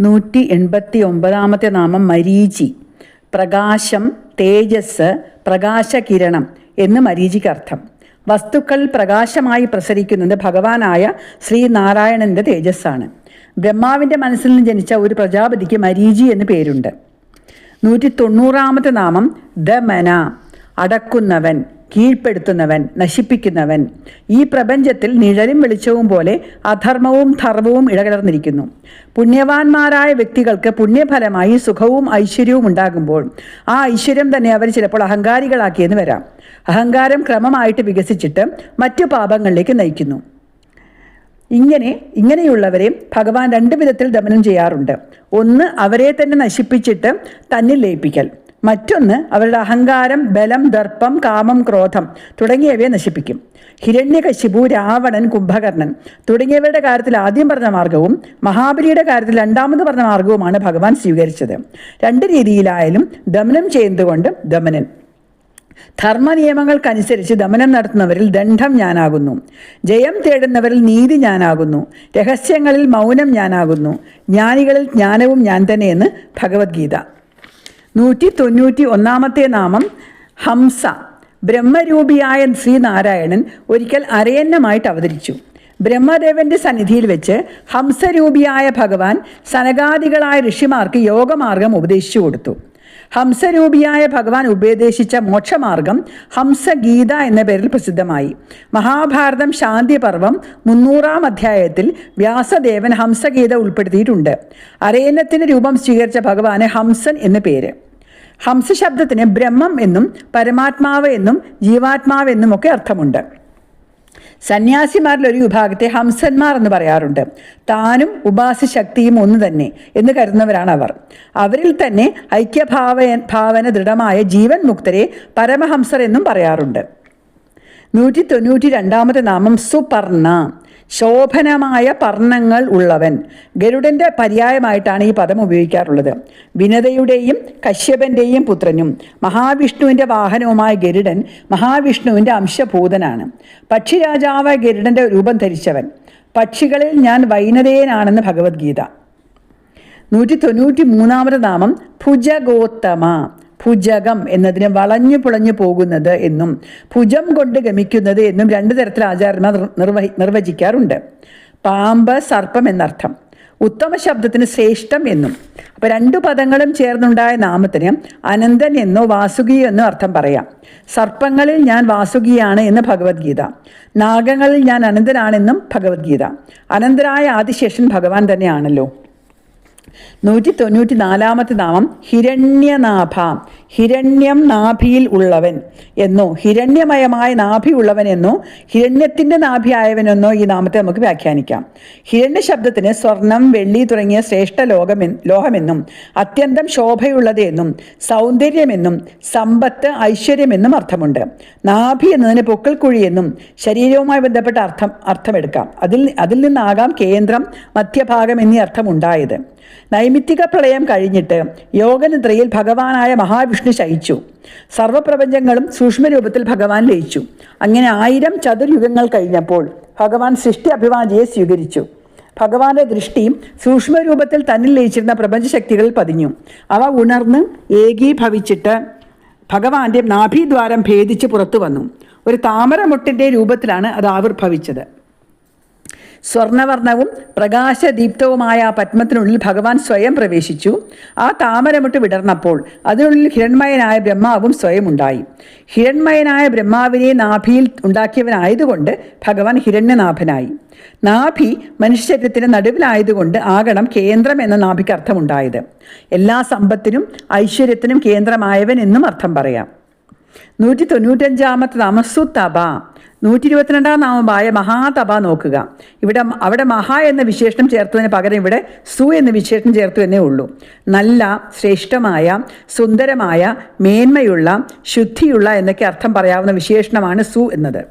നൂറ്റി എൺപത്തി ഒമ്പതാമത്തെ നാമം മരീചി. പ്രകാശം തേജസ് പ്രകാശകിരണം എന്ന് മരീചിക്കർത്ഥം വസ്തുക്കൾ പ്രകാശമായി പ്രസരിക്കുന്നത് ഭഗവാനായ ശ്രീനാരായണന്റെ തേജസ്സാണ്. ബ്രഹ്മാവിന്റെ മനസ്സിൽ നിന്ന് ജനിച്ച ഒരു പ്രജാപതിക്ക് മരീചി എന്ന് പേരുണ്ട്. നൂറ്റി തൊണ്ണൂറാമത്തെ നാമം ദമന അടക്കുന്നവൻ. കീഴ്പ്പെടുത്തുന്നവൻ നശിപ്പിക്കുന്നവൻ. ഈ പ്രപഞ്ചത്തിൽ നിഴലും വെളിച്ചവും പോലെ അധർമ്മവും ധർമ്മവും ഇടകലർന്നിരിക്കുന്നു. പുണ്യവാന്മാരായ വ്യക്തികൾക്ക് പുണ്യഫലമായി സുഖവും ഐശ്വര്യവും ഉണ്ടാകുമ്പോൾ ആ ഐശ്വര്യം തന്നെ അവർ ചിലപ്പോൾ അഹങ്കാരികളാക്കിയെന്ന് വരാം. അഹങ്കാരം ക്രമമായിട്ട് വികസിച്ചിട്ട് മറ്റു പാപങ്ങളിലേക്ക് നയിക്കുന്നു. ഇങ്ങനെ ഇങ്ങനെയുള്ളവരെ ഭഗവാൻ രണ്ട് വിധത്തിൽ ദമനം ചെയ്യാറുണ്ട്. ഒന്ന് അവരെ തന്നെ നശിപ്പിച്ചിട്ട് തന്നിൽ ലയിപ്പിക്കൽ. മറ്റൊന്ന് അവരുടെ അഹങ്കാരം ബലം ദർപ്പം കാമം ക്രോധം തുടങ്ങിയവയെ നശിപ്പിക്കും. ഹിരണ്യകശിപു രാവണൻ കുംഭകർണൻ തുടങ്ങിയവരുടെ കാര്യത്തിൽ ആദ്യം പറഞ്ഞ മാർഗവും മഹാബലിയുടെ കാര്യത്തിൽ രണ്ടാമത് പറഞ്ഞ മാർഗവുമാണ് ഭഗവാൻ സ്വീകരിച്ചത്. രണ്ട് രീതിയിലായാലും ദമനം ചെയ്യുന്നതുകൊണ്ട് ദമനൻ. ധർമ്മനിയമങ്ങൾക്കനുസരിച്ച് ദമനം നടത്തുന്നവരിൽ ദണ്ഡം ഞാനാകുന്നു. ജയം തേടുന്നവരിൽ നീതി ഞാനാകുന്നു. രഹസ്യങ്ങളിൽ മൗനം ഞാനാകുന്നു. ജ്ഞാനികളിൽ ജ്ഞാനവും ഞാൻ തന്നെയെന്ന് ഭഗവത്ഗീത. നൂറ്റി തൊണ്ണൂറ്റി ഒന്നാമത്തെ നാമം ഹംസ. ബ്രഹ്മരൂപിയായ ശ്രീനാരായണൻ ഒരിക്കൽ അരയന്നമായിട്ട് അവതരിച്ചു. ബ്രഹ്മദേവന്റെ സന്നിധിയിൽ വെച്ച് ഹംസരൂപിയായ ഭഗവാൻ സനകാദികളായ ഋഷിമാർക്ക് യോഗമാർഗം ഉപദേശിച്ചു കൊടുത്തു. ഹംസരൂപിയായ ഭഗവാൻ ഉപദേശിച്ച മോക്ഷമാർഗം ഹംസഗീത എന്ന പേരിൽ പ്രസിദ്ധമായി. മഹാഭാരതം ശാന്തിപർവം മുന്നൂറാം അധ്യായത്തിൽ വ്യാസദേവൻ ഹംസഗീത ഉൾപ്പെടുത്തിയിട്ടുണ്ട്. അരയന്നത്തിന് രൂപം സ്വീകരിച്ച ഭഗവാന് ഹംസൻ എന്ന് പേര്. ഹംസ ശബ്ദത്തിന് ബ്രഹ്മം എന്നും പരമാത്മാവ് എന്നും ജീവാത്മാവ് എന്നും ഒക്കെ അർത്ഥമുണ്ട്. സന്യാസിമാരിൽ ഒരു വിഭാഗത്തെ ഹംസന്മാർ എന്ന് പറയാറുണ്ട്. താനും ഉപാസശക്തിയും ഒന്ന് തന്നെ എന്ന് കരുതുന്നവരാണ് അവർ. അവരിൽ തന്നെ ഐക്യഭാവ ഭാവന ദൃഢമായ ജീവൻ മുക്തരെ പരമഹംസർ എന്നും പറയാറുണ്ട്. നൂറ്റി തൊണ്ണൂറ്റി രണ്ടാമത്തെ നാമം സുപർണ. ശോഭനമായ പർണങ്ങൾ ഉള്ളവൻ. ഗരുഡന്റെ പര്യായമായിട്ടാണ് ഈ പദം ഉപയോഗിക്കാറുള്ളത്. വിനതയുടെയും കശ്യപന്റെയും പുത്രനും മഹാവിഷ്ണുവിന്റെ വാഹനവുമായ ഗരുഡൻ മഹാവിഷ്ണുവിന്റെ അംശഭൂതനാണ്. പക്ഷിരാജാവ് ഗരുഡന്റെ രൂപം ധരിച്ചവൻ. പക്ഷികളിൽ ഞാൻ വൈനതയനാണെന്ന് ഭഗവത്ഗീത. നൂറ്റി തൊണ്ണൂറ്റി മൂന്നാമത് നാമം ഭുജഗോത്തമ. ഭുജകം എന്നതിന് വളഞ്ഞു പുളഞ്ഞു പോകുന്നത് എന്നും ഭുജം കൊണ്ട് ഗമിക്കുന്നത് എന്നും രണ്ട് തരത്തിൽ ആചാര്യന്മാർ നിർവഹി നിർവചിക്കാറുണ്ട്. പാമ്പ് സർപ്പം എന്നർത്ഥം. ഉത്തമ ശബ്ദത്തിന് ശ്രേഷ്ഠം എന്നും. അപ്പോൾ രണ്ടു പദങ്ങളും ചേർന്നുണ്ടായ നാമത്തിന് അനന്തൻ എന്നോ വാസുകി എന്നോ അർത്ഥം പറയാം. സർപ്പങ്ങളിൽ ഞാൻ വാസുകിയാണ് എന്ന് ഭഗവത്ഗീത. നാഗങ്ങളിൽ ഞാൻ അനന്തനാണെന്നും ഭഗവത്ഗീത. അനന്തരായ ആദിശേഷൻ ഭഗവാൻ തന്നെയാണല്ലോ. നൂറ്റി തൊണ്ണൂറ്റി നാലാമത്തെ നാമം ഹിരണ്യനാഭ. ഹിരണ്യം നാഭിയിൽ ഉള്ളവൻ എന്നോ ഹിരണ്യമയമായ നാഭി ഉള്ളവൻ എന്നോ ഹിരണ്യത്തിന്റെ നാഭിയായവനെന്നോ ഈ നാമത്തെ നമുക്ക് വ്യാഖ്യാനിക്കാം. ഹിരണ്യ ശബ്ദത്തിന് സ്വർണം വെള്ളി തുടങ്ങിയ ശ്രേഷ്ഠ ലോകമെ ലോഹമെന്നും അത്യന്തം ശോഭയുള്ളത് എന്നും സൗന്ദര്യമെന്നും സമ്പത്ത് ഐശ്വര്യമെന്നും അർത്ഥമുണ്ട്. നാഭി എന്നതിന് പൊക്കിൾക്കുഴി എന്നും ശരീരവുമായി ബന്ധപ്പെട്ട അർത്ഥം അർത്ഥമെടുക്കാം. അതിൽ അതിൽ നിന്നാകാം കേന്ദ്രം മധ്യഭാഗം എന്നീ അർത്ഥമുണ്ടായത്. നൈമിത്തിക പ്രളയം കഴിഞ്ഞിട്ട് യോഗനിദ്രയിൽ ഭഗവാനായ മഹാവിഷ്ണു ശയിച്ചു. സർവപ്രപഞ്ചങ്ങളും സൂക്ഷ്മരൂപത്തിൽ ഭഗവാൻ ലയിച്ചു. അങ്ങനെ ആയിരം ചതുർയുഗങ്ങൾ കഴിഞ്ഞപ്പോൾ ഭഗവാൻ സൃഷ്ടി അഭിവാചിയെ സ്വീകരിച്ചു. ഭഗവാന്റെ ദൃഷ്ടി സൂക്ഷ്മരൂപത്തിൽ തന്നിൽ ലയിച്ചിരുന്ന പ്രപഞ്ചശക്തികളിൽ പതിഞ്ഞു. അവ ഉണർന്ന് ഏകീഭവിച്ചിട്ട് ഭഗവാന്റെ നാഭീദ്വാരം ഭേദിച്ച് പുറത്തു വന്നു. ഒരു താമരമുട്ടിന്റെ രൂപത്തിലാണ് അത് ആവിർഭവിച്ചത്. സ്വർണവർണവും പ്രകാശദീപ്തവുമായ പത്മത്തിനുള്ളിൽ ഭഗവാൻ സ്വയം പ്രവേശിച്ചു. ആ താമരമിട്ട് വിടർന്നപ്പോൾ അതിനുള്ളിൽ ഹിരൺമയനായ ബ്രഹ്മാവും സ്വയം ഉണ്ടായി. ഹിരൺമയനായ ബ്രഹ്മാവിനെ നാഭിയിൽ ഉണ്ടാക്കിയവനായതുകൊണ്ട് ഭഗവാൻ ഹിരണ്യനാഭനായി. നാഭി മനുഷ്യശരീരത്തിന് നടുവിലായതുകൊണ്ട് ആകണം കേന്ദ്രം എന്ന നാഭിക്ക് അർത്ഥമുണ്ടായത് എല്ലാ സമ്പത്തിനും ഐശ്വര്യത്തിനും കേന്ദ്രമായവൻ എന്നും അർത്ഥം പറയാം. നൂറ്റി തൊണ്ണൂറ്റഞ്ചാമത്തെ നാമം സുതപ നൂറ്റി ഇരുപത്തിരണ്ടാം നാമമായ മഹാതപ നോക്കുക. ഇവിടെ അവിടെ മഹാ എന്ന വിശേഷണം ചേർത്തതിന് പകരം ഇവിടെ സു എന്ന വിശേഷണം ചേർത്തു എന്നേ ഉള്ളൂ. നല്ല ശ്രേഷ്ഠമായ സുന്ദരമായ മേന്മയുള്ള ശുദ്ധിയുള്ള എന്നൊക്കെ അർത്ഥം പറയാവുന്ന വിശേഷണമാണ് സു എന്നത്.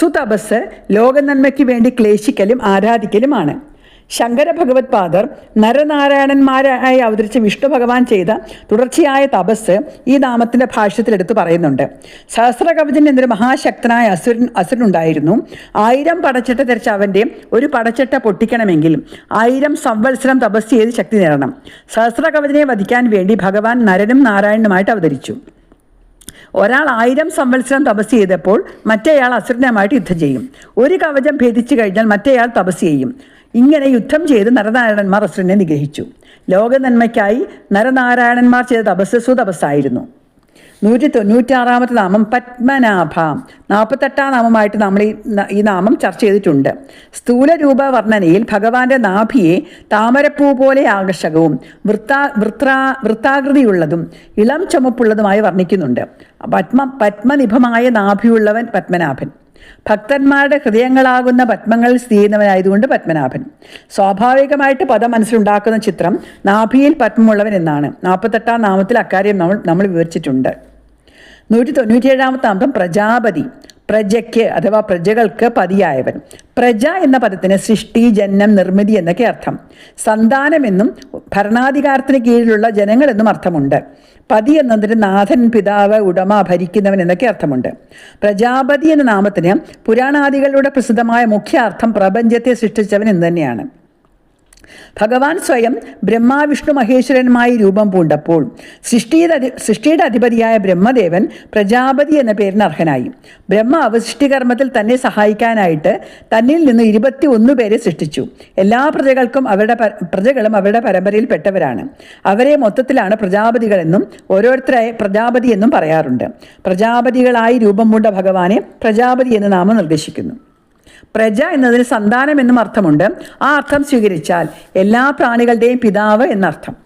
സുതപസ് ലോകനന്മയ്ക്ക് വേണ്ടി ക്ലേശിക്കലും ആരാധിക്കലുമാണ്. ശങ്കര ഭഗവത്പാദർ നരനാരായണന്മാരായി അവതരിച്ച വിഷ്ണു ഭഗവാൻ ചെയ്ത തുടർച്ചയായ തപസ് ഈ നാമത്തിന്റെ ഭാഷ്യത്തിൽ എടുത്തു പറയുന്നുണ്ട്. സഹസ്രകവചൻ എന്നൊരു മഹാശക്തനായ അസുരൻ അസുരനുണ്ടായിരുന്നു. ആയിരം പടച്ചട്ട ധരിച്ച അവന്റെ ഒരു പടച്ചട്ട പൊട്ടിക്കണമെങ്കിൽ ആയിരം സംവത്സരം തപസ് ചെയ്ത് ശക്തി നേടണം. സഹസ്രകവചനെ വധിക്കാൻ വേണ്ടി ഭഗവാൻ നരനും നാരായണനുമായിട്ട് അവതരിച്ചു. ഒരാൾ ആയിരം സംവത്സരം തപസ് ചെയ്തപ്പോൾ മറ്റേയാൾ അസുരനുമായിട്ട് യുദ്ധം ചെയ്യും. ഒരു കവചം ഭേദിച്ചു കഴിഞ്ഞാൽ മറ്റേയാൾ തപസ് ചെയ്യും. ഇങ്ങനെ യുദ്ധം ചെയ്ത് നരനാരായണന്മാർ അസുരനെ നിഗ്രഹിച്ചു. ലോകനന്മയ്ക്കായി നരനാരായണന്മാർ ചെയ്ത തപസ് സുതപസ്സായിരുന്നു നൂറ്റി തൊണ്ണൂറ്റാറാമത്തെ നാമം പത്മനാഭ. നാൽപ്പത്തെട്ടാം നാമമായിട്ട് നമ്മൾ ഈ നാമം ചർച്ച ചെയ്തിട്ടുണ്ട്. സ്ഥൂല രൂപ വർണനയിൽ ഭഗവാന്റെ നാഭിയെ താമരപ്പൂ പോലെ ആകർഷകവും വൃത്താ വൃത്രാ വൃത്താകൃതിയുള്ളതും ഇളം ചുമപ്പുള്ളതുമായി വർണിക്കുന്നുണ്ട്. പത്മ പത്മനിഭമായ നാഭിയുള്ളവൻ പത്മനാഭൻ. ഭക്തന്മാരുടെ ഹൃദയങ്ങളാകുന്ന പത്മങ്ങളിൽ സ്ഥിതി ചെയ്യുന്നവനായതുകൊണ്ട് പത്മനാഭൻ. സ്വാഭാവികമായിട്ട് പദം മനസ്സിലുണ്ടാക്കുന്ന ചിത്രം നാഭിയിൽ പത്മമുള്ളവൻ എന്നാണ്. നാൽപ്പത്തെട്ടാം നാമത്തിൽ അക്കാര്യം നമ്മൾ നമ്മൾ വിവരിച്ചിട്ടുണ്ട്. നൂറ്റി തൊണ്ണൂറ്റിയേഴാമത്തെ നാമം പ്രജാപതി. പ്രജയ്ക്ക് അഥവാ പ്രജകൾക്ക് പതിയായവൻ. പ്രജ എന്ന പദത്തിന് സൃഷ്ടി ജനനം നിർമ്മിതി എന്നൊക്കെ അർത്ഥം. സന്താനമെന്നും ഭരണാധികാരത്തിന് കീഴിലുള്ള ജനങ്ങളെന്നും അർത്ഥമുണ്ട്. പതി എന്നതിന് നാഥൻ പിതാവ് ഉടമ ഭരിക്കുന്നവൻ എന്നൊക്കെ അർത്ഥമുണ്ട്. പ്രജാപതി എന്ന നാമത്തിന് പുരാണാദികളുടെ പ്രസിദ്ധമായ മുഖ്യ അർത്ഥം പ്രപഞ്ചത്തെ സൃഷ്ടിച്ചവൻ എന്ന് തന്നെയാണ്. ഭഗവാൻ സ്വയം ബ്രഹ്മാവിഷ്ണു മഹേശ്വരനുമായി രൂപം പൂണ്ടപ്പോൾ സൃഷ്ടിയുടെ സൃഷ്ടിയുടെ അധിപതിയായ ബ്രഹ്മദേവൻ പ്രജാപതി എന്ന പേരിന് അർഹനായി. ബ്രഹ്മാവ് സൃഷ്ടികർമ്മത്തിൽ തന്നെ സഹായിക്കാനായിട്ട് തന്നിൽ നിന്ന് ഇരുപത്തി ഒന്ന് പേരെ സൃഷ്ടിച്ചു. എല്ലാ പ്രജകൾക്കും അവരുടെ പ്രജകളും അവരുടെ പരമ്പരയിൽപ്പെട്ടവരാണ് അവരെ മൊത്തത്തിലാണ് പ്രജാപതികളെന്നും ഓരോരുത്തരായ പ്രജാപതി എന്നും പറയാറുണ്ട്. പ്രജാപതികളായി രൂപം പൂണ്ട ഭഗവാനെ പ്രജാപതി എന്ന് നാമം നിർദ്ദേശിക്കുന്നു. പ്രജ എന്നതിന് സന്താനം എന്നും അർത്ഥമുണ്ട്. ആ അർത്ഥം സ്വീകരിച്ചാൽ എല്ലാ പ്രാണികളുടെയും പിതാവ് എന്നർത്ഥം.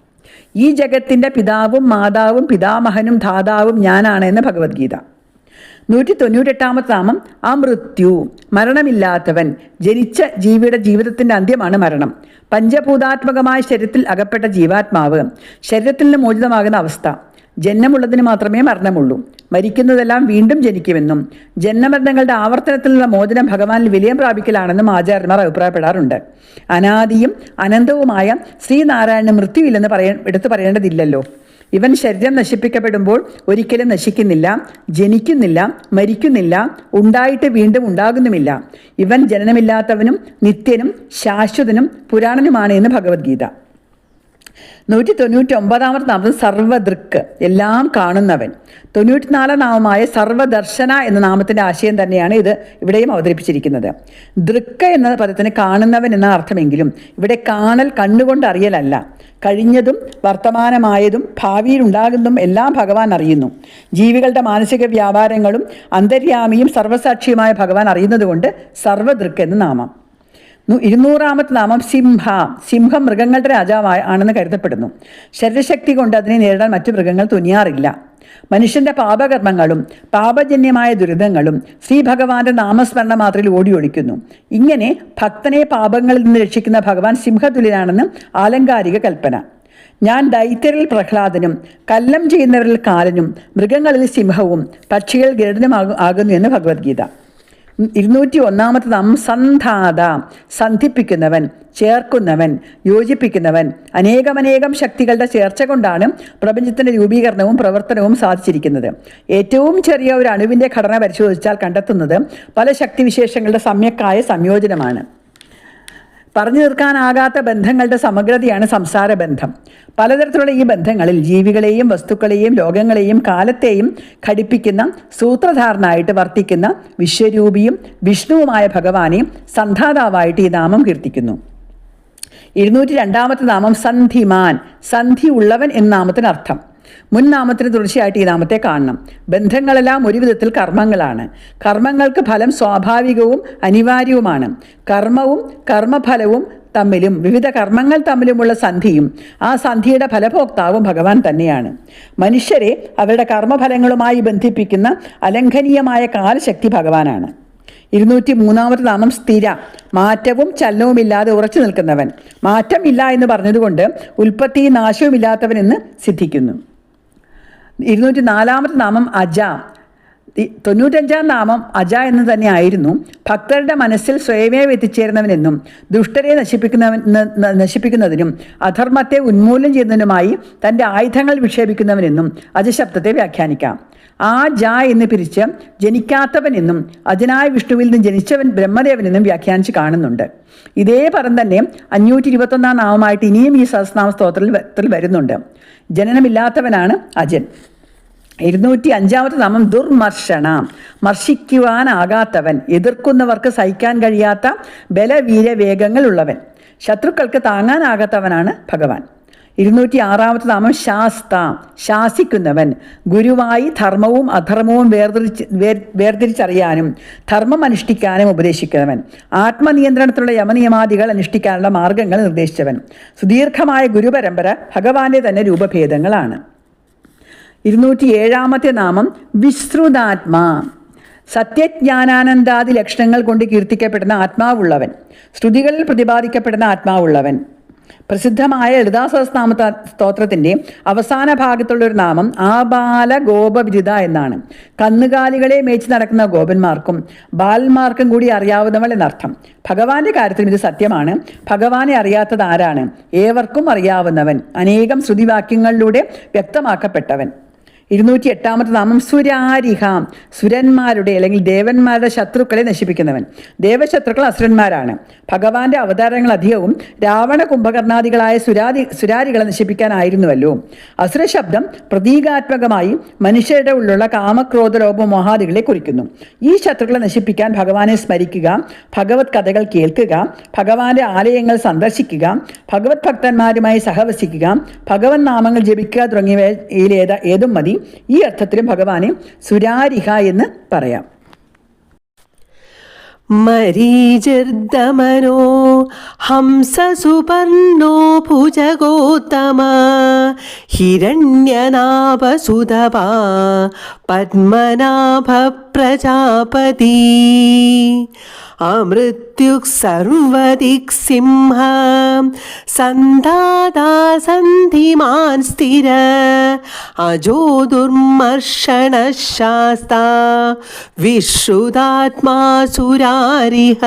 ഈ ജഗത്തിന്റെ പിതാവും മാതാവും പിതാമഹനും ധാതാവും ഞാനാണ് എന്ന് ഭഗവത്ഗീത. നൂറ്റി തൊണ്ണൂറ്റെട്ടാമത്തെ നാമം അമൃത്യു മരണമില്ലാത്തവൻ. ജനിച്ച ജീവിയുടെ ജീവിതത്തിന്റെ അന്ത്യമാണ് മരണം. പഞ്ചഭൂതാത്മകമായ ശരീരത്തിൽ അകപ്പെട്ട ജീവാത്മാവ്. ശരീരത്തിൽ നിന്ന് മോചിതമാകുന്ന അവസ്ഥ. ജന്മമുള്ളതിന് മാത്രമേ മരണമുള്ളൂ. മരിക്കുന്നതെല്ലാം വീണ്ടും ജനിക്കുമെന്നും ജന്മമരണങ്ങളുടെ ആവർത്തനത്തിലുള്ള മോചനം ഭഗവാനിൽ വിലയം പ്രാപിക്കലാണെന്നും ആചാര്യന്മാർ അഭിപ്രായപ്പെടാറുണ്ട്. അനാദിയും അനന്തവുമായ ശ്രീനാരായണന് മൃത്യുവില്ലെന്ന് പറയ എടുത്തു പറയേണ്ടതില്ലല്ലോ. ഇവൻ ശരീരം നശിപ്പിക്കപ്പെടുമ്പോൾ ഒരിക്കലും നശിക്കുന്നില്ല ജനിക്കുന്നില്ല മരിക്കുന്നില്ല ഉണ്ടായിട്ട് വീണ്ടും ഉണ്ടാകുന്നുമില്ല. ഇവൻ ജനനമില്ലാത്തവനും നിത്യനും ശാശ്വതനും പുരാണനുമാണ് എന്ന് ഭഗവത്ഗീത. നൂറ്റി തൊണ്ണൂറ്റി ഒമ്പതാമത്തെ നാമത്തിൽ സർവദൃക്ക് എല്ലാം കാണുന്നവൻ. തൊണ്ണൂറ്റിനാലാം നാമമായ സർവദർശന എന്ന നാമത്തിന്റെ ആശയം തന്നെയാണ് ഇത് ഇവിടെയും അവതരിപ്പിച്ചിരിക്കുന്നത്. ദൃക്ക് എന്ന പദത്തിന് കാണുന്നവൻ എന്ന അർത്ഥമെങ്കിലും ഇവിടെ കാണൽ കണ്ണുകൊണ്ട് അറിയലല്ല. കഴിഞ്ഞതും വർത്തമാനമായതും ഭാവിയിൽ ഉണ്ടാകുന്നതും എല്ലാം ഭഗവാൻ അറിയുന്നു. ജീവികളുടെ മാനസിക വ്യാപാരങ്ങളും അന്തര്യാമിയും സർവസാക്ഷിയുമായ ഭഗവാൻ അറിയുന്നതുകൊണ്ട് സർവദൃക്ക് എന്ന് നാമം. ഇരുന്നൂറാമത്തെ നാമം സിംഹ. സിംഹം മൃഗങ്ങളുടെ രാജാവായ ആണെന്ന് കരുതപ്പെടുന്നു. ശരീരശക്തി കൊണ്ട് അതിനെ നേരിടാൻ മറ്റു മൃഗങ്ങൾ തുനിയാറില്ല. മനുഷ്യന്റെ പാപകർമ്മങ്ങളും പാപജന്യമായ ദുരിതങ്ങളും ശ്രീ ഭഗവാന്റെ നാമസ്മരണ മാത്രയിൽ ഓടി ഒളിക്കുന്നു. ഇങ്ങനെ ഭക്തനെ പാപങ്ങളിൽ നിന്ന് രക്ഷിക്കുന്ന ഭഗവാൻ സിംഹതുലിനാണെന്ന് ആലങ്കാരിക കൽപ്പന. ഞാൻ ദൈത്യരിൽ പ്രഹ്ലാദനും കല്ലം ചെയ്യുന്നവരിൽ കാലനും മൃഗങ്ങളിൽ സിംഹവും പക്ഷികൾ ഗരുഡനുമാകും ആകുന്നു എന്ന് ഭഗവത്ഗീത. ഇരുന്നൂറ്റി ഒന്നാമത്തത് അംസന്ധാത സന്ധിപ്പിക്കുന്നവൻ ചേർക്കുന്നവൻ യോജിപ്പിക്കുന്നവൻ. അനേകമനേകം ശക്തികളുടെ ചേർച്ച കൊണ്ടാണ് പ്രപഞ്ചത്തിന്റെ രൂപീകരണവും പ്രവർത്തനവും സാധിച്ചിരിക്കുന്നത്. ഏറ്റവും ചെറിയ ഒരു അണുവിന്റെ ഘടന പരിശോധിച്ചാൽ കണ്ടെത്തുന്നത് പല ശക്തിവിശേഷങ്ങളുടെ സമ്യക്കായ സംയോജനമാണ്. പറഞ്ഞു തീർക്കാനാകാത്ത ബന്ധങ്ങളുടെ സമഗ്രതയാണ് സംസാര ബന്ധം. പലതരത്തിലുള്ള ഈ ബന്ധങ്ങളിൽ ജീവികളെയും വസ്തുക്കളെയും ലോകങ്ങളെയും കാലത്തെയും ഘടിപ്പിക്കുന്ന സൂത്രധാരനായിട്ട് വർത്തിക്കുന്ന വിശ്വരൂപിയും വിഷ്ണുവുമായ ഭഗവാനെ സന്ധാതാവായിട്ട് ഈ നാമം കീർത്തിക്കുന്നു. ഇരുന്നൂറ്റി രണ്ടാമത്തെ നാമം സന്ധിമാൻ സന്ധി ഉള്ളവൻ എന്ന നാമത്തിന് അർത്ഥം മുൻ നാമത്തിന് തുടർച്ചയായിട്ട് ഈ നാമത്തെ കാണണം. ബന്ധങ്ങളെല്ലാം ഒരുവിധത്തിൽ കർമ്മങ്ങളാണ്. കർമ്മങ്ങൾക്ക് ഫലം സ്വാഭാവികവും അനിവാര്യവുമാണ്. കർമ്മവും കർമ്മഫലവും തമ്മിലും വിവിധ കർമ്മങ്ങൾ തമ്മിലുമുള്ള സന്ധിയും ആ സന്ധിയുടെ ഫലഭോക്താവും ഭഗവാൻ തന്നെയാണ്. മനുഷ്യരെ അവരുടെ കർമ്മഫലങ്ങളുമായി ബന്ധിപ്പിക്കുന്ന അലംഘനീയമായ കാലശക്തി ഭഗവാനാണ്. ഇരുന്നൂറ്റി മൂന്നാമത്തെ നാമം സ്ഥിര. മാറ്റവും ചലനവുമില്ലാതെ ഉറച്ചു നിൽക്കുന്നവൻ. മാറ്റമില്ല എന്ന് പറഞ്ഞതുകൊണ്ട് ഉൽപ്പത്തിയും നാശവുമില്ലാത്തവൻ എന്ന് സിദ്ധിക്കുന്നു. ഇരുന്നൂറ്റി നാലാമത്തെ നാമം അജ. തൊണ്ണൂറ്റഞ്ചാം നാമം അജ എന്ന് തന്നെ ആയിരുന്നു ഭക്തരുടെ മനസ്സിൽ സ്വയമേവ എത്തിച്ചേരുന്നവനെന്നും ദുഷ്ടരെ നശിപ്പിക്കുന്നവൻ നശിപ്പിക്കുന്നതിനും അധർമ്മത്തെ ഉന്മൂലനം ചെയ്യുന്നതിനുമായി തന്റെ ആയുധങ്ങൾ വിക്ഷേപിക്കുന്നവനെന്നും അജശബ്ദത്തെ വ്യാഖ്യാനിക്കാം. ആ ജ എന്ന് പിരിച്ച് ജനിക്കാത്തവനെന്നും അജനായ വിഷ്ണുവിൽ നിന്ന് ജനിച്ചവൻ ബ്രഹ്മദേവനെന്നും വ്യാഖ്യാനിച്ച് കാണുന്നുണ്ട്. ഇതേ പദം തന്നെ അഞ്ഞൂറ്റി ഇരുപത്തൊന്നാം നാമമായിട്ട് ഇനിയും ഈ സഹസ്രനാമ സ്തോത്രത്തിൽ വരുന്നുണ്ട്. ജനനമില്ലാത്തവനാണ് അജൻ. ഇരുന്നൂറ്റി അഞ്ചാമത്തെ നാമം ദുർമർഷണ മർശിക്കുവാനാകാത്തവൻ എതിർക്കുന്നവർക്ക് സഹിക്കാൻ കഴിയാത്ത ബലവീര വേഗങ്ങൾ ഉള്ളവൻ ശത്രുക്കൾക്ക് താങ്ങാനാകാത്തവനാണ് ഭഗവാൻ. ഇരുന്നൂറ്റി ആറാമത്തെ നാമം ശാസ്ത. ശാസിക്കുന്നവൻ ഗുരുവായി ധർമ്മവും അധർമ്മവും വേർതിരിച്ച് വേർ വേർതിരിച്ചറിയാനും ധർമ്മം അനുഷ്ഠിക്കാനും ഉപദേശിക്കുന്നവൻ. ആത്മനിയന്ത്രണത്തിലുള്ള യമനിയമാദികൾ അനുഷ്ഠിക്കാനുള്ള മാർഗങ്ങൾ നിർദ്ദേശിച്ചവൻ. സുദീർഘമായ ഗുരുപരമ്പര ഭഗവാന്റെ തന്നെ രൂപഭേദങ്ങളാണ്. ഇരുന്നൂറ്റി ഏഴാമത്തെ നാമം വിശ്രുതാത്മാ. സത്യജ്ഞാനാനന്ദാദി ലക്ഷണങ്ങൾ കൊണ്ട് കീർത്തിക്കപ്പെടുന്ന ആത്മാവുള്ളവൻ. ശ്രുതികളിൽ പ്രതിപാദിക്കപ്പെടുന്ന ആത്മാവുള്ളവൻ. പ്രസിദ്ധമായ ലളിതാസഹസ്നാമ സ്തോത്രത്തിന്റെ അവസാന ഭാഗത്തുള്ള ഒരു നാമം ആബാല ഗോപവിജിത എന്നാണ്. കന്നുകാലികളെ മേച്ച് നടക്കുന്ന ഗോപന്മാർക്കും ബാലന്മാർക്കും കൂടി അറിയാവുന്നവൾ എന്നർത്ഥം. ഭഗവാന്റെ കാര്യത്തിലും ഇത് സത്യമാണ്. ഭഗവാനെ അറിയാത്തത് ആരാണ്? ഏവർക്കും അറിയാവുന്നവൻ. അനേകം ശ്രുതിവാക്യങ്ങളിലൂടെ വ്യക്തമാക്കപ്പെട്ടവൻ. ഇരുന്നൂറ്റി എട്ടാമത്തെ നാമം സുരാരിഹ സുരന്മാരുടെ അല്ലെങ്കിൽ ദേവന്മാരുടെ ശത്രുക്കളെ നശിപ്പിക്കുന്നവൻ. ദേവശത്രുക്കൾ അസുരന്മാരാണ്. ഭഗവാന്റെ അവതാരങ്ങൾ അധികവും രാവണ കുംഭകർണാദികളായ സുരാതി സുരാരികളെ നശിപ്പിക്കാനായിരുന്നുവല്ലോ. അസുര ശബ്ദം പ്രതീകാത്മകമായി മനുഷ്യരുടെ ഉള്ളിലുള്ള കാമക്രോധ ലോപ മോഹാദികളെ കുറിക്കുന്നു. ഈ ശത്രുക്കളെ നശിപ്പിക്കാൻ ഭഗവാനെ സ്മരിക്കുക ഭഗവത് കഥകൾ കേൾക്കുക ഭഗവാന്റെ ആലയങ്ങൾ സന്ദർശിക്കുക ഭഗവത് ഭക്തന്മാരുമായി സഹവസിക്കുക ഭഗവത് നാമങ്ങൾ ജപിക്കുക തുടങ്ങിയവയിൽ ഏതും മതി. ഈ അർത്ഥത്തിലും ഭഗവാനെ സുരാരിഹ എന്ന് പറയാം. മരീചിർദമനോ ഹംസസുപർണോ ഭുജഗോത്തമ ഹിരണ്യനാഭസുതപ പത്മനാഭ पद्मनाभप्रजापती अमृत्युः सर्वदिक्सिंह सन्धाता सन्धिमान् स्थिर अजो दुर्मर्षणः शास्ता विश्रुतात्मा सुरारिः